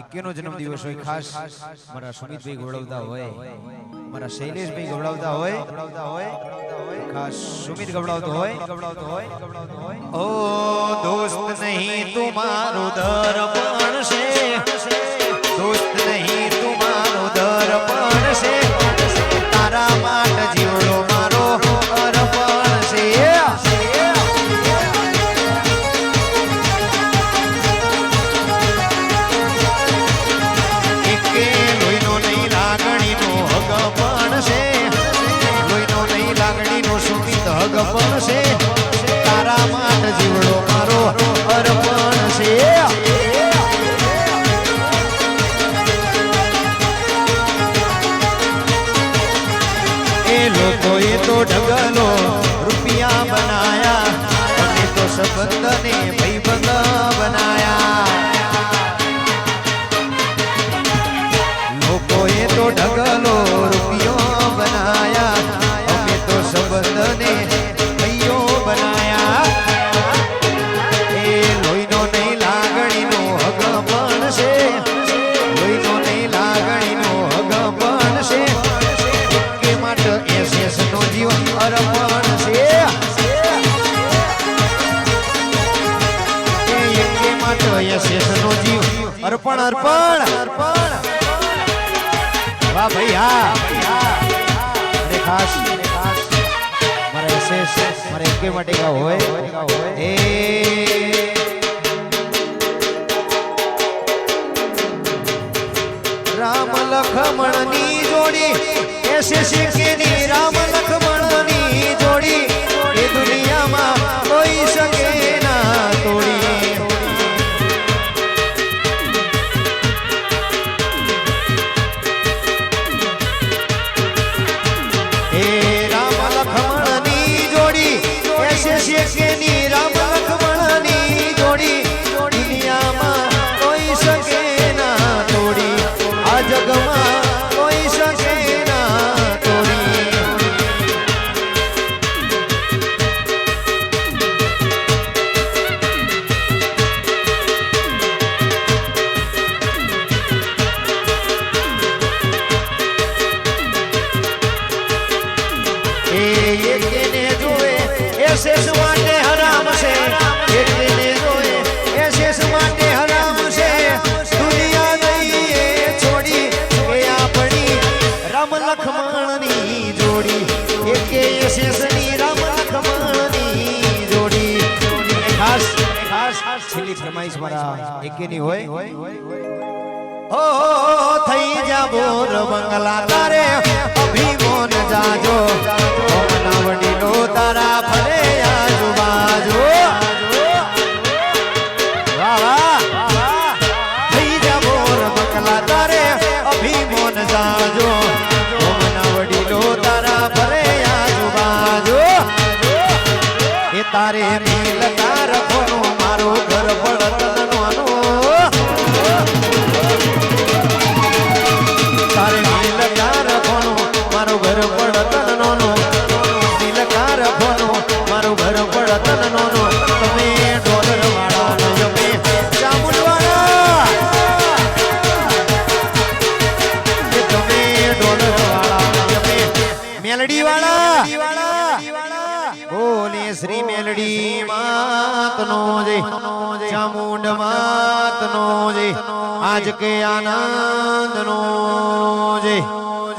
એકેનો જન્મ દિવસ હોય, ખાસ મારા સુમિતભાઈ ગોળવતા હોય, મારા શૈલેષભાઈ ગવડાવતા હોય, ખાસ સુમિત ગવડાવતો હોય. ગવડાવતો હોય ગવડાવતો હોય ઓ દોસ્ત નહીં તુમારો દર્પણ છે સુમિત હગ પણ છે તારા મારો અર્પણ છે. લોકોએ તો ઢગલો રૂપિયા બનાયા. અમે તો સંબંધને અર્પણ અર્પણ. અર્પણ વાહ ભાઈ હા અરે ખાસ, મારે વિશેષ, મારે એકે માટે ગાવ હોય. એ. રામ લખમણની જોડી એસએસ કે ની રામ લખમણની જોડી, એ દુનિયામાં એસે શેકેની ફરમાઈશ મારા એકેની હોય? ઓ થઈ જા બોર બંગલા તારે, અભિમોન જાજો. ઓ મનાવડીનો તારા ફરે આજુબાજુ. તારે મેલડી વાળા બોલે શ્રી મેલડી માતનો જે ચામુંડ માતનો જે આજ કે આનંદનો જય.